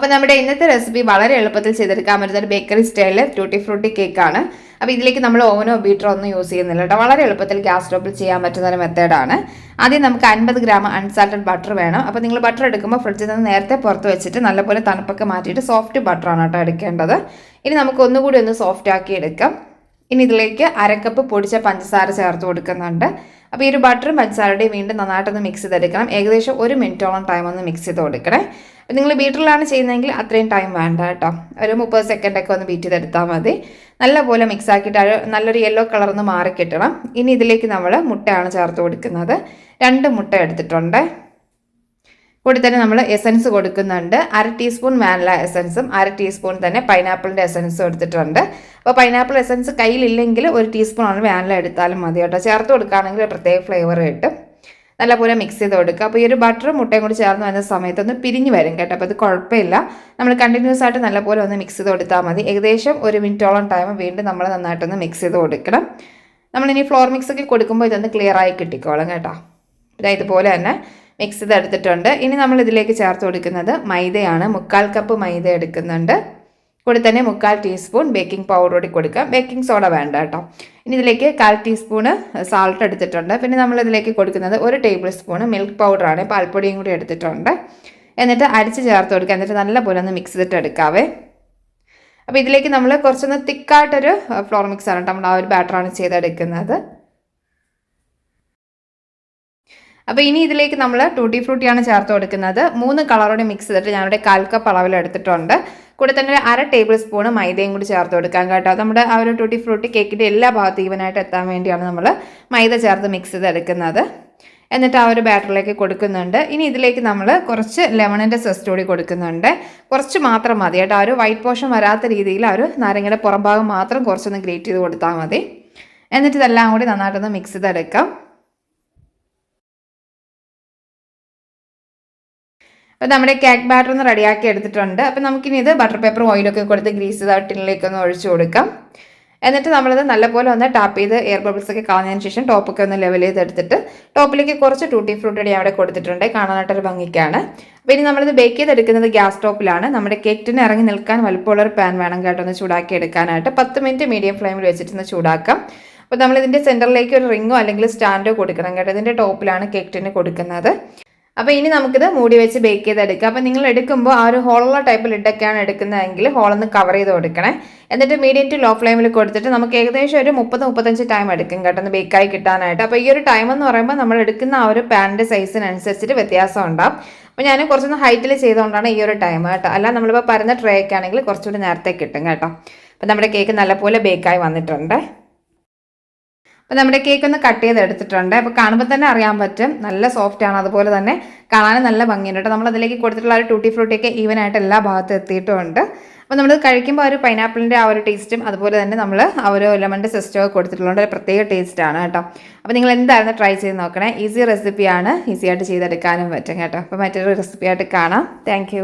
അപ്പോൾ നമ്മുടെ ഇന്നത്തെ റെസിപ്പി വളരെ എളുപ്പത്തിൽ ചെയ്തെടുക്കാൻ പറ്റുന്ന ഒരു ബേക്കറി സ്റ്റൈലിൽ ട്യൂട്ടി ഫ്രൂട്ടി കേക്കാണ് അപ്പോൾ ഇതിലേക്ക് നമ്മൾ ഓവനോ ബീറ്ററോ ഒന്നും യൂസ് ചെയ്യുന്നില്ല കേട്ടോ വളരെ എളുപ്പത്തിൽ ഗ്യാസ് സ്റ്റോപ്പിൽ ചെയ്യാൻ പറ്റുന്ന ഒരു മെത്തേഡാണ് ആദ്യം നമുക്ക് അൻപത് ഗ്രാം അൺസാൾട്ടഡ് ബട്ടർ വേണം. അപ്പോൾ നിങ്ങൾ ബട്ടർ എടുക്കുമ്പോൾ ഫ്രിഡ്ജിൽ നിന്ന് നേരത്തെ പുറത്ത് വെച്ചിട്ട് നല്ലപോലെ തണുപ്പൊക്കെ മാറ്റിയിട്ട് സോഫ്റ്റ് ബട്ടറാണ് കേട്ടോ എടുക്കേണ്ടത്. ഇനി നമുക്ക് ഒന്നുകൂടി ഒന്ന് സോഫ്റ്റ് ആക്കി എടുക്കാം. ഇനി ഇതിലേക്ക് അരക്കപ്പ് പൊടിച്ച പഞ്ചസാര ചേർത്ത് കൊടുക്കുന്നുണ്ട്. അപ്പോൾ ഈ ഒരു ബട്ടറും പഞ്ചസാരയുടെയും വീണ്ടും നന്നായിട്ടൊന്ന് മിക്സ് ചെയ്തെടുക്കണം. ഏകദേശം ഒരു മിനിറ്റോളം ടൈം ഒന്ന് മിക്സ് ചെയ്ത് കൊടുക്കണേ അപ്പോൾ നിങ്ങൾ ബീറ്ററിലാണ് ചെയ്യുന്നതെങ്കിൽ അത്രയും ടൈം വേണ്ട കേട്ടോ. ഒരു മുപ്പത് സെക്കൻഡൊക്കെ ഒന്ന് ബീറ്റ് ചെയ്തെടുത്താൽ മതി. നല്ലപോലെ മിക്സ് ആക്കിയിട്ട് നല്ലൊരു യെല്ലോ കളർ ഒന്ന് മാറി കിട്ടണം ഇനി ഇതിലേക്ക് നമ്മൾ മുട്ടയാണ് ചേർത്ത് കൊടുക്കുന്നത്. രണ്ട് മുട്ട എടുത്തിട്ടുണ്ട്. കൂടി തന്നെ നമ്മൾ എസൻസ് കൊടുക്കുന്നുണ്ട്. അര ടീസ്പൂൺ വാനില എസൻസും അര ടീസ്പൂൺ തന്നെ പൈനാപ്പിളിന്റെ എസൻസും എടുത്തിട്ടുണ്ട്. അപ്പോൾ പൈനാപ്പിൾ എസൻസ് കയ്യിലില്ലെങ്കിൽ ഒരു ടീസ്പൂൺ ആണ് വാനില എടുത്താലും മതി കേട്ടോ. ചേർത്ത് കൊടുക്കുകയാണെങ്കിൽ പ്രത്യേക ഫ്ലേവർ കിട്ടും. നല്ലപോലെ മിക്സ് ചെയ്ത് കൊടുക്കുക. അപ്പോൾ ഈ ഒരു ബട്ടറും മുട്ടയും കൂടി ചേർന്ന് വരുന്ന സമയത്ത് ഒന്ന് പിരിഞ്ഞ് വരും കേട്ടോ. അപ്പോൾ അത് കുഴപ്പമില്ല. നമ്മൾ കണ്ടിന്യൂസ് ആയിട്ട് നല്ലപോലെ ഒന്ന് മിക്സ് ചെയ്ത് കൊടുത്താൽ മതി. ഏകദേശം ഒരു മിനിറ്റോളം ടൈം വീണ്ടും നമ്മൾ നന്നായിട്ടൊന്ന് മിക്സ് ചെയ്ത് കൊടുക്കണം. നമ്മളിനി ഫ്ലോർ മിക്സ് ഒക്കെ കൊടുക്കുമ്പോൾ ഇതൊന്ന് ക്ലിയർ ആയി കിട്ടിക്കോളും കേട്ടോ. ഇതുപോലെ തന്നെ. മിക്സ് ചെയ്തെടുത്തിട്ടുണ്ട്. ഇനി നമ്മൾ ഇതിലേക്ക് ചേർത്ത് കൊടുക്കുന്നത് മൈദയാണ്. മുക്കാൽ കപ്പ് മൈദ എടുക്കുന്നുണ്ട്. കൂടി തന്നെ മുക്കാൽ ടീസ്പൂൺ ബേക്കിംഗ് പൗഡർ കൂടി കൊടുക്കാം. ബേക്കിംഗ് സോഡ വേണ്ട കേട്ടോ. ഇനി ഇതിലേക്ക് കാൽ ടീസ്പൂണ് സാൾട്ട് എടുത്തിട്ടുണ്ട്. പിന്നെ നമ്മൾ ഇതിലേക്ക് കൊടുക്കുന്നത് ഒരു ടേബിൾ സ്പൂണ് മിൽക്ക് പൗഡറാണ് പാൽപ്പൊടിയും കൂടി എടുത്തിട്ടുണ്ട്. എന്നിട്ട് അരിച്ച് ചേർത്ത് കൊടുക്കുക എന്നിട്ട് നല്ലപോലെ ഒന്ന് മിക്സ് ചെയ്തിട്ട് എടുക്കാവേ. അപ്പോൾ ഇതിലേക്ക് നമ്മൾ കുറച്ചൊന്ന് തിക്കായിട്ടൊരു ഫ്ലോർ മിക്സ് ആണ് നമ്മൾ ആ ഒരു ബാറ്ററാണ് ചെയ്തെടുക്കുന്നത്. അപ്പോൾ ഇനി ഇതിലേക്ക് നമ്മൾ ടൂട്ടി ഫ്രൂട്ടിയാണ് ചേർത്ത് കൊടുക്കുന്നത്. മൂന്ന് കളറോടെ മിക്സ് ചെയ്തിട്ട് ഞാനിവിടെ കാൽ കപ്പ് അളവിൽ എടുത്തിട്ടുണ്ട്. കൂടെ തന്നെ ഒരു അര ടേബിൾ സ്പൂൺ മൈദയും കൂടി ചേർത്ത് കൊടുക്കാം കേട്ടോ. നമ്മുടെ ആ ഒരു ടൂട്ടി ഫ്രൂട്ടി കേക്കിന്റെ എല്ലാ ഭാഗത്തും ഈവനായിട്ട് എത്താൻ വേണ്ടിയാണ് നമ്മൾ മൈദ ചേർത്ത് മിക്സ് ചെയ്തെടുക്കുന്നത്. എന്നിട്ട് ആ ഒരു ബാറ്ററിലേക്ക് കൊടുക്കുന്നുണ്ട്. ഇനി ഇതിലേക്ക് നമ്മൾ കുറച്ച് ലെമണിന്റെ സെസ്റ്റ് കൂടി കൊടുക്കുന്നുണ്ട്. കുറച്ച് മാത്രം മതി കേട്ടോ. ആ ഒരു വൈറ്റ് പോഷൻ വരാത്ത രീതിയിൽ ആ ഒരു നാരങ്ങയുടെ പുറംഭാഗം മാത്രം കുറച്ചൊന്ന് ഗ്രേറ്റ് ചെയ്ത് കൊടുത്താൽ മതി. എന്നിട്ട് ഇതെല്ലാം കൂടി നന്നായിട്ടൊന്ന് മിക്സ് ചെയ്തെടുക്കാം. അപ്പോൾ നമ്മുടെ കേക്ക് ബാറ്റർ ഒന്ന് റെഡിയാക്കി എടുത്തിട്ടുണ്ട്. അപ്പോൾ നമുക്കിനി ഇത് ബട്ടർ പേപ്പർ ഓയിലൊക്കെ കൊടുത്ത് ഗ്രീസ് ചെയ്ത ടിന്നിലേക്ക് ഒന്ന് ഒഴിച്ചു കൊടുക്കാം. എന്നിട്ട് നമ്മളത് നല്ലപോലെ ഒന്ന് ടാപ്പ് ചെയ്ത് എയർ ബബിൾസ് ഒക്കെ കളഞ്ഞതിന് ശേഷം ടോപ്പൊക്കെ ഒന്ന് ലെവൽ ചെയ്ത് എടുത്തിട്ട് ടോപ്പിലേക്ക് കുറച്ച് ടൂട്ടി ഫ്രൂട്ട് ഞാൻ അവിടെ കൊടുത്തിട്ടുണ്ട്. കാണാനായിട്ടൊരു ഭംഗിക്കാണ്. അപ്പോൾ ഇനി നമ്മളിത് ബേക്ക് ചെയ്തെടുക്കുന്നത് ഗ്യാസ് ടോപ്പിലാണ് നമ്മുടെ കേക്കിന് ഇറങ്ങി നിൽക്കാൻ വലുപ്പമുള്ള ഒരു പാൻ വേണം കേട്ടോ ഒന്ന് ചൂടാക്കി എടുക്കാനായിട്ട്. പത്ത് മിനിറ്റ് മീഡിയം ഫ്ലെയിമിൽ വെച്ചിട്ട് ഒന്ന് ചൂടാക്കാം. അപ്പോൾ നമ്മളിതിന്റെ സെന്ററിലേക്ക് ഒരു റിങ്ങോ അല്ലെങ്കിൽ സ്റ്റാൻഡോ കൊടുക്കണം കേട്ടോ. ഇതിന്റെ ടോപ്പിലാണ് കേക്ക് ടിന് കൊടുക്കുന്നത്. അപ്പോൾ ഇനി നമുക്കിത് മൂടി വെച്ച് ബേക്ക് ചെയ്തെടുക്കുക അപ്പോൾ നിങ്ങൾ എടുക്കുമ്പോൾ ആ ഒരു ഹോളുള്ള ടൈപ്പ് ലിഡൊക്കെയാണ് എടുക്കുന്നതെങ്കിൽ ഹോളൊന്ന് കവർ ചെയ്ത് കൊടുക്കണേ. എന്നിട്ട് മീഡിയം ടു ലോ ഫ്ലെയിമിൽ കൊടുത്തിട്ട് നമുക്ക് ഏകദേശം ഒരു മുപ്പത് മുപ്പത്തഞ്ച് ടൈം എടുക്കും കേട്ടോ ഒന്ന് ബേക്കായി കിട്ടാനായിട്ട്. അപ്പോൾ ഈ ഒരു ടൈം എന്ന് പറയുമ്പോൾ നമ്മൾ എടുക്കുന്ന ആ ഒരു പാനിന്റെ സൈസിനനുസരിച്ചിട്ട് വ്യത്യാസം ഉണ്ടാവും. അപ്പോൾ ഞാൻ കുറച്ചൊന്ന് ഹൈറ്റിൽ ചെയ്തുകൊണ്ടാണ് ഈ ഒരു ടൈം കേട്ടോ. അല്ല നമ്മളിപ്പോൾ പരന്ന ട്രേ ഒക്കെ ആണെങ്കിൽ കുറച്ചുകൂടി നേരത്തെ കിട്ടും കേട്ടോ. അപ്പോൾ നമ്മുടെ കേക്ക് നല്ലപോലെ ബേക്കായി വന്നിട്ടുണ്ട്. അപ്പോൾ നമ്മുടെ കേക്ക് ഒന്ന് കട്ട് ചെയ്ത് എടുത്തിട്ടുണ്ട് അപ്പോൾ കാണുമ്പോൾ തന്നെ അറിയാൻ പറ്റും. നല്ല സോഫ്റ്റ് ആണ്. അതുപോലെ തന്നെ കാണാനും നല്ല ഭംഗിയുണ്ട് കേട്ടോ. നമ്മൾ അതിലേക്ക് കൊടുത്തിട്ടുള്ള ഒരു ടൂട്ടി ഫ്രൂട്ടിയൊക്കെ ഈവൻ ആയിട്ട് എല്ലാ ഭാഗത്തും എത്തിയിട്ടുമുണ്ട് അപ്പോൾ നമ്മൾ കഴിക്കുമ്പോൾ ഒരു പൈനാപ്പിളിന്റെ ആ ഒരു ടേസ്റ്റും അതുപോലെ തന്നെ നമ്മൾ ആ ഒരു ലെമണിന്റെ സിസ്റ്റമൊക്കെ കൊടുത്തിട്ടുള്ളത് ഒരു പ്രത്യേക ടേസ്റ്റ് ആണ് കേട്ടോ. അപ്പോൾ നിങ്ങൾ എന്തായിരുന്നു ട്രൈ ചെയ്ത് നോക്കണേ? ഈസി റെസിപ്പിയാണ് ഈസിയായിട്ട് ചെയ്തെടുക്കാനും പറ്റും കേട്ടോ. അപ്പോൾ മറ്റൊരു റെസിപ്പിയായിട്ട് കാണാം. താങ്ക്